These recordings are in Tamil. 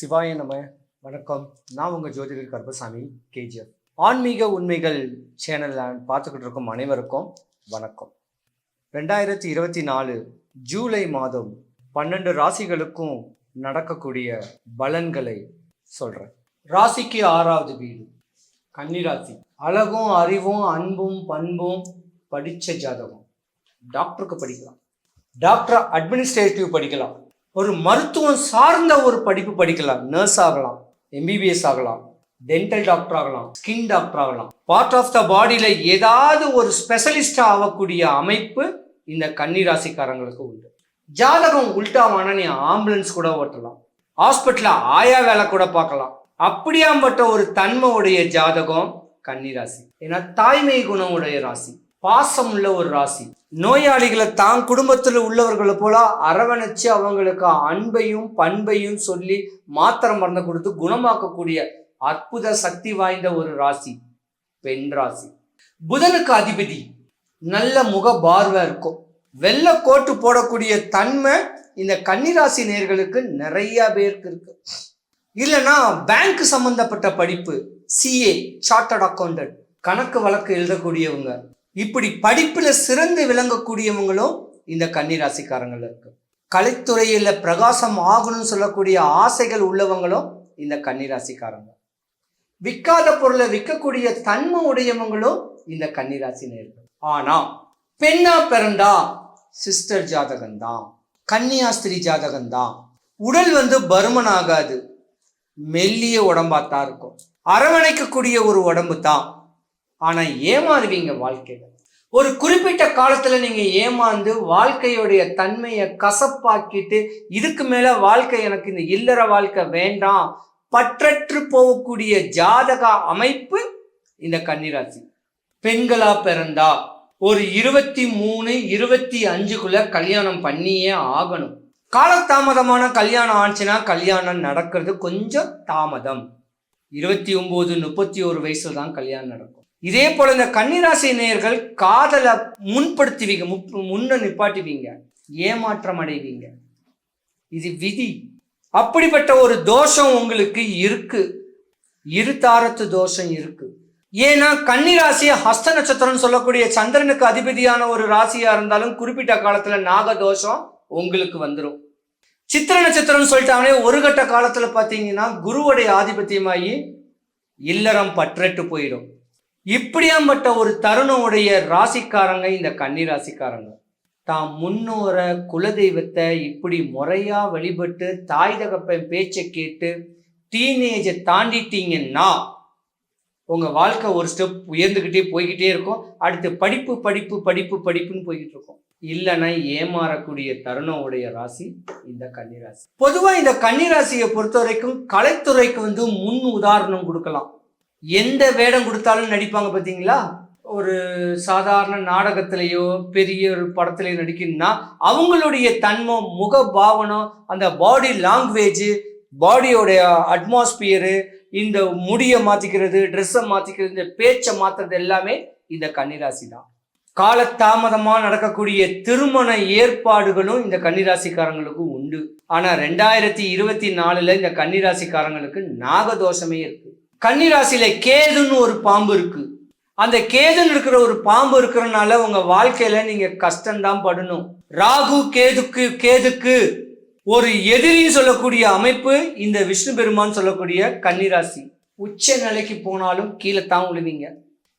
சிவாய நம. வணக்கம். நான் உங்கள் ஜோதிடர் கருப்பசாமி கேஜிஎஃப். ஆன்மீக உண்மைகள் சேனலில் பார்த்துக்கிட்டு இருக்கும் அனைவருக்கும் வணக்கம். ரெண்டாயிரத்தி இருபத்தி நாலு ஜூலை மாதம் பன்னெண்டு ராசிகளுக்கும் நடக்கக்கூடிய பலன்களை சொல்கிறேன் ராசிக்கு ஆறாவது வீடு கன்னிராசி. அழகும் அறிவும் அன்பும் பண்பும் படித்த ஜாதகம். டாக்டருக்கு படிக்கலாம். டாக்டர் அட்மினிஸ்ட்ரேட்டிவ் படிக்கலாம். ஒரு மருத்துவம் சார்ந்த ஒரு படிப்பு படிக்கலாம். நர்ஸ் ஆகலாம் எம்பிபிஎஸ் ஆகலாம் டென்டல் டாக்டர் ஆகலாம் ஸ்கின் டாக்டர் ஆகலாம். பார்ட் ஆஃப் த பாடியில் ஏதாவது ஒரு ஸ்பெஷலிஸ்டாக ஆகக்கூடிய அமைப்பு இந்த கன்னி ராசிக்காரங்களுக்கு உண்டு. ஜாதகம் உல்டாவானா நீ ஆம்புலன்ஸ் கூட ஓட்டலாம். ஹாஸ்பிட்டலில் ஆயா வேலை கூட பார்க்கலாம். அப்படியாம்பட்ட ஒரு தன்மையுடைய ஜாதகம் கன்னிராசி. ஏன்னா தாய்மை குணம் உடைய ராசி. பாசம் உள்ள ஒரு ராசி. நோயாளிகளை தான் குடும்பத்தில் உள்ளவர்களை போல அரவணைச்சு அவங்களுக்கு அன்பையும் பண்பையும் சொல்லி மாத்திரை மருந்து கொடுத்து குணமாக்கக்கூடிய அற்புத சக்தி வாய்ந்த ஒரு ராசி. பெண் ராசி. புதனுக்கு அதிபதி. நல்ல முக பார்வை இருக்கும். வெள்ளை கோட்டு போடக்கூடிய தன்மை இந்த கன்னிராசி நேர்களுக்கு நிறைய பேருக்கு இருக்கு. இல்லைன்னா பேங்க் சம்பந்தப்பட்ட படிப்பு சிஏ சார்ட்டர்ட் அக்கௌண்டன்ட் கணக்கு வழக்கு எழுதக்கூடியவங்க. இப்படி படிப்பில் சிறந்து விளங்கக்கூடியவங்களும் இந்த கன்னிராசிக்காரங்கள் இருக்கு. கலைத்துறையில் பிரகாசம் ஆகணும்னு சொல்லக்கூடிய ஆசைகள் உள்ளவங்களும் இந்த கன்னிராசிக்காரங்க. விற்காத பொருளை விற்கக்கூடிய தன்மை உடையவங்களும் இந்த கன்னிராசி நேர்கள் ஆனா பெண்ணா பிறந்தா சிஸ்டர் ஜாதகம்தான் கன்னியாஸ்திரி ஜாதகம்தான். உடல் வந்து பருமன் ஆகாது மெல்லிய உடம்பாத்தான் இருக்கும். அரவணைக்கக்கூடிய ஒரு உடம்பு தான் ஆனால் ஏமாறுவீங்க வாழ்க்கையில். ஒரு குறிப்பிட்ட காலத்தில் நீங்கள் ஏமாந்து வாழ்க்கையுடைய தன்மையை கசப்பாக்கிட்டு இதுக்கு மேலே வாழ்க்கை எனக்கு இந்த இல்லற வாழ்க்கை வேண்டாம் பற்றற்று போகக்கூடிய ஜாதக அமைப்பு இந்த கன்னிராசி. பெண்களா பிறந்தா ஒரு இருபத்தி மூணு இருபத்தி அஞ்சுக்குள்ள கல்யாணம் பண்ணியே ஆகணும். காலதாமதமான கல்யாணம் ஆச்சுன்னா கல்யாணம் நடக்கிறது கொஞ்சம் தாமதம். இருபத்தி ஒன்பது முப்பத்தி ஒரு வயசுல தான் கல்யாணம் நடக்கும். இதே போல இந்த கன்னிராசி நேயர்கள் காதலை முன்படுத்துவீங்க முன்ன நிப்பாட்டுவீங்க ஏமாற்றம் அடைவீங்க. இது விதி. அப்படிப்பட்ட ஒரு தோஷம் உங்களுக்கு இருக்கு. இருதாரத்து தோஷம் இருக்கு. ஏன்னா கன்னிராசி ஹஸ்த நட்சத்திரம் சொல்லக்கூடிய சந்திரனுக்கு அதிபதியான ஒரு ராசியா இருந்தாலும் குறிப்பிட்ட காலத்துல நாக தோஷம் உங்களுக்கு வந்துடும் சித்திர நட்சத்திரம் சொல்லிட்டாங்களே ஒரு கட்ட காலத்துல பாத்தீங்கன்னா குருவுடைய ஆதிபத்தியமாகி இல்லறம் பற்றட்டு போயிடும். இப்படியாம்பட்ட ஒரு தருணமுடைய ராசிக்காரங்க இந்த கன்னி ராசிக்காரங்க. தாம் முன்னோர குலதெய்வத்தை இப்படி முறையா வழிபட்டு தாய் தகப்பன் பேச்சை கேட்டு டீனேஜை தாண்டிட்டீங்கன்னா உங்க வாழ்க்கை ஒரு ஸ்டெப் உயர்ந்துக்கிட்டே போய்கிட்டே இருக்கும். அடுத்து படிப்பு படிப்பு படிப்பு படிப்புன்னு போய்கிட்டு இருக்கும். இல்லைன்னா ஏமாறக்கூடிய தருணம் உடைய ராசி இந்த கன்னிராசி பொதுவாக இந்த கன்னிராசியை பொறுத்த வரைக்கும் கலைத்துறைக்கு வந்து முன் உதாரணம் கொடுக்கலாம். எந்த வேடம் கொடுத்தாலும் நடிப்பாங்க பார்த்தீங்களா? ஒரு சாதாரண நாடகத்திலேயோ பெரிய ஒரு படத்துலையோ நடிக்கணும்னா அவங்களுடைய தன்மம் முக பாவனம் அந்த பாடி லாங்குவேஜ் பாடியோடைய அட்மாஸ்பியரு இந்த முடியை மாற்றிக்கிறது ட்ரெஸ்ஸை மாற்றிக்கிறது இந்த பேச்சை மாற்றுறது எல்லாமே இந்த கன்னிராசி தான். காலத்தாமதமாக நடக்கக்கூடிய திருமண ஏற்பாடுகளும் இந்த கன்னிராசிக்காரங்களுக்கு உண்டு. ஆனால் ரெண்டாயிரத்தி இருபத்தி நாலுல இந்த கன்னிராசிக்காரங்களுக்கு நாகதோஷமே இருக்கு. கன்னிராசியில கேதுன்னு ஒரு பாம்பு இருக்கு. அந்த கேதுன்னு இருக்கிற ஒரு பாம்பு இருக்கிறனால உங்க வாழ்க்கையில நீங்க கஷ்டம்தான் படணும். ராகு கேதுக்கு கேதுக்கு ஒரு எதிரின்னு சொல்லக்கூடிய அமைப்பு இந்த விஷ்ணு பெருமான் சொல்லக்கூடிய கன்னிராசி. உச்ச நிலைக்கு போனாலும் கீழே தான் விழுவீங்க.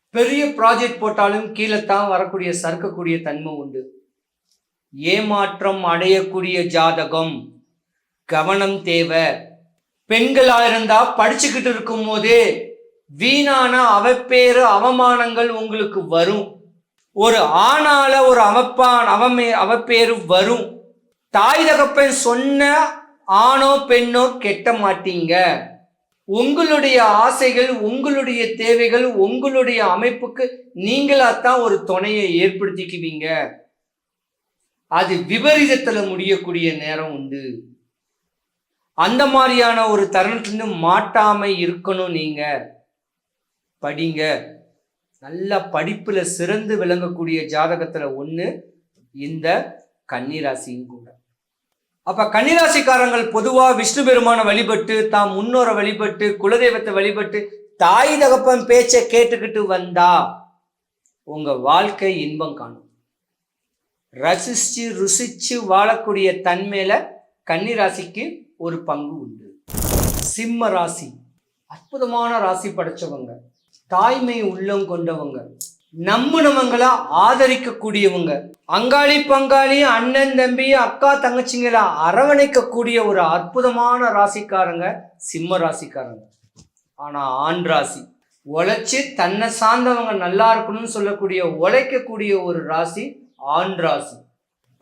பெரிய ப்ராஜெக்ட் போட்டாலும் கீழே தான் வரக்கூடிய சறுக்கக்கூடிய தன்மை உண்டு. ஏமாற்றம் அடையக்கூடிய ஜாதகம். கவனம் தேவை. பெண்களா இருந்தா படிச்சுக்கிட்டு இருக்கும் போதே வீணான அவப்பேறு அவமானங்கள் உங்களுக்கு வரும். ஒரு ஆணால ஒரு அவப்பான் அவமே அவப்பேறு வரும். தாய் தகப்பன் சொன்ன ஆணோ பெண்ணோ கெட்ட மாட்டீங்க. உங்களுடைய ஆசைகள் உங்களுடைய தேவைகள் உங்களுடைய அமைப்புக்கு நீங்களாத்தான் ஒரு துணையை ஏற்படுத்திக்குவீங்க. அது விபரீதத்தில் முடியக்கூடிய நேரம் உண்டு. அந்த மாதிரியான ஒரு தருணத்துலேருந்து மாட்டாம இருக்கணும் நீங்க. படிங்க. நல்ல படிப்புல சிறந்து விளங்கக்கூடிய ஜாதகத்துல ஒண்ணு இந்த கன்னிராசியும் கூட. அப்ப கன்னிராசிக்காரங்கள் பொதுவா விஷ்ணு பெருமானை வழிபட்டு தாம் முன்னோரை வழிபட்டு குலதெய்வத்தை வழிபட்டு தாய் தகப்பன் பேச்சை கேட்டுக்கிட்டு வந்தா உங்க வாழ்க்கை இன்பம் காணும். ரசிச்சு ருசிச்சு வாழக்கூடிய தன்மையில கன்னிராசிக்கு ஒரு பங்கு உண்டு. சிம்ம ராசி. அற்புதமான ராசி படைச்சவங்க. தாய்மை உள்ளம் கொண்டவங்க. நம்புனவங்கள ஆதரிக்கக்கூடியவங்க. அங்காளி பங்காளி அண்ணன் தம்பி அக்கா தங்கச்சிங்களை அரவணைக்கக்கூடிய ஒரு அற்புதமான ராசிக்காரங்க சிம்ம ராசிக்காரங்க. ஆனா ஆண் ராசி. உழைச்சி தன்னை சார்ந்தவங்க நல்லா இருக்கணும்னு சொல்லக்கூடிய உழைக்கக்கூடிய ஒரு ராசி ஆண் ராசி.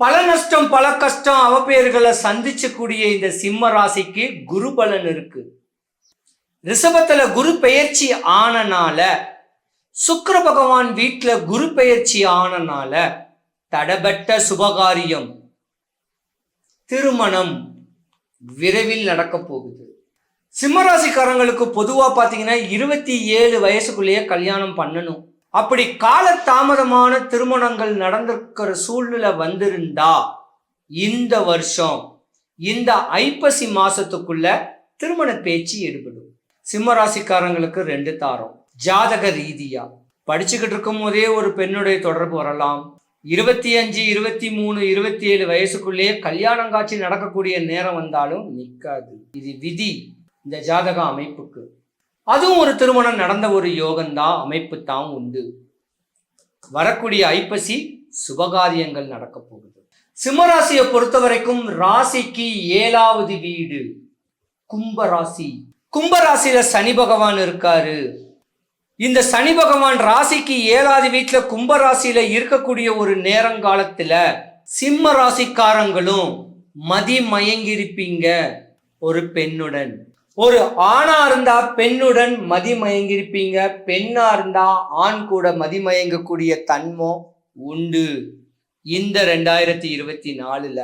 பல நஷ்டம் பல கஷ்டம் அவப்பெயர்களை சந்திச்சக்கூடிய இந்த சிம்ம ராசிக்கு குரு பலன் இருக்கு. ரிஷபத்துல குரு பெயர்ச்சி ஆனனால சுக்கர பகவான் வீட்டுல குரு பெயர்ச்சி ஆனனால தடபட்ட சுபகாரியம் திருமணம் விரைவில் நடக்க போகுது. சிம்மராசிக்காரங்களுக்கு பொதுவா பாத்தீங்கன்னா இருபத்தி ஏழு வயசுக்குள்ளேயே கல்யாணம் பண்ணணும். அப்படி கால தாமதமான திருமணங்கள் நடந்திருக்கிற சூழ்நிலை வந்திருந்தா இந்த வருஷம் இந்த ஐப்பசி மாசத்துக்குள்ள திருமண பேச்சு ஈடுபடும் சிம்மராசிக்காரங்களுக்கு ரெண்டு தாரம். ஜாதக ரீதியா. படிச்சுக்கிட்டு இருக்கும் போதே ஒரு பெண்ணுடைய தொடர்பு வரலாம். இருபத்தி அஞ்சு இருபத்தி மூணு இருபத்தி ஏழு வயசுக்குள்ளேயே கல்யாணம் காட்சி நடக்கக்கூடிய நேரம் வந்தாலும் நிற்காது இது விதி. இந்த ஜாதக அமைப்புக்கு. அதுவும் ஒரு திருமணம் நடந்த ஒரு யோகம்தான் அமைப்பு தான் உண்டு. வரக்கூடிய ஐப்பசி சுபகாரியங்கள் நடக்க போகுது. சிம்மராசியை பொறுத்த வரைக்கும் ராசிக்கு ஏழாவது வீடு கும்பராசி. கும்பராசியில சனி பகவான் இருக்காரு. இந்த சனி பகவான் ராசிக்கு ஏழாவது வீட்டில் கும்பராசியில இருக்கக்கூடிய ஒரு நேரங்காலத்துல சிம்ம ராசிக்காரங்களும் மதி மயங்கியிருப்பீங்க ஒரு பெண்ணுடன். ஒரு ஆணா இருந்தா பெண்ணுடன் மதிமயங்கிருப்பீங்க பெண்ணா இருந்தா ஆண் கூட மதிமயங்கக்கூடிய தன்மோ தன்மம் உண்டு. இந்த ரெண்டாயிரத்தி இருபத்தி நாலுல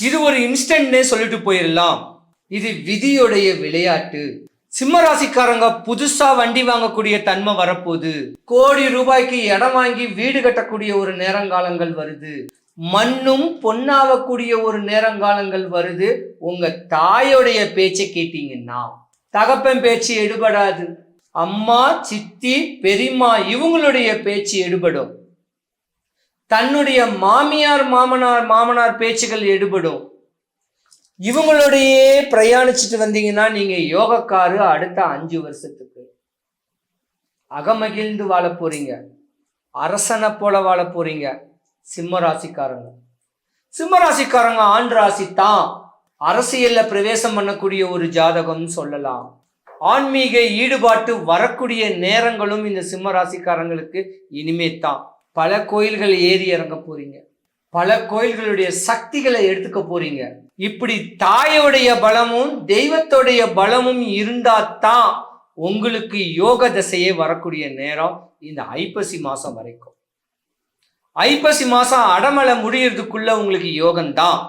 இது ஒரு இன்ஸ்டன்ட்னே சொல்லிட்டு போயிடலாம் இது விதியுடைய விளையாட்டு. சிம்ம ராசிக்காரங்க புதுசா வண்டி வாங்கக்கூடிய தன்மை வரப்போகுது. கோடி ரூபாய்க்கு இடம் வாங்கி வீடு கட்டக்கூடிய ஒரு நேரங்காலங்கள் வருது. மண்ணும் பொன்னாவக்கூடிய ஒரு நேரங்காலங்கள் வருது. உங்க தாயோடைய பேச்சை கேட்டீங்கன்னா தகப்பன் பேச்சு எடுபடாது. அம்மா சித்தி பெரியம்மா இவங்களுடைய பேச்சு எடுபடும். தன்னுடைய மாமியார் மாமனார் மாமனார் பேச்சுகள் எடுபடும். இவங்களோடையே பிரயாணிச்சுட்டு வந்தீங்கன்னா நீங்க யோகக்காரு அடுத்த அஞ்சு வருஷத்துக்கு. அகமகிழ்ந்து வாழ போறீங்க. அரசனை போல வாழ போறீங்க. சிம்ம ராசிக்காரங்க. சிம்ம ராசிக்காரங்க ஆண் ராசி தான். அரசியல்ல பிரவேசம் பண்ணக்கூடிய ஒரு ஜாதகம்னு சொல்லலாம். ஆன்மீக ஈடுபாட்டு வரக்கூடிய நேரங்களும் இந்த சிம்ம ராசிக்காரங்களுக்கு இனிமே தான். பல கோயில்கள் ஏறி இறங்க போறீங்க. பல கோயில்களுடைய சக்திகளை எடுத்துக்க போறீங்க. இப்படி தாயோடைய பலமும் தெய்வத்தோடைய பலமும் இருந்தாதான் உங்களுக்கு யோக தசையே வரக்கூடிய நேரம் இந்த ஐப்பசி மாதம் வரைக்கும். ஐப்பசி மாதம் அடமலை முடியறதுக்குள்ள உங்களுக்கு யோகம்தான்.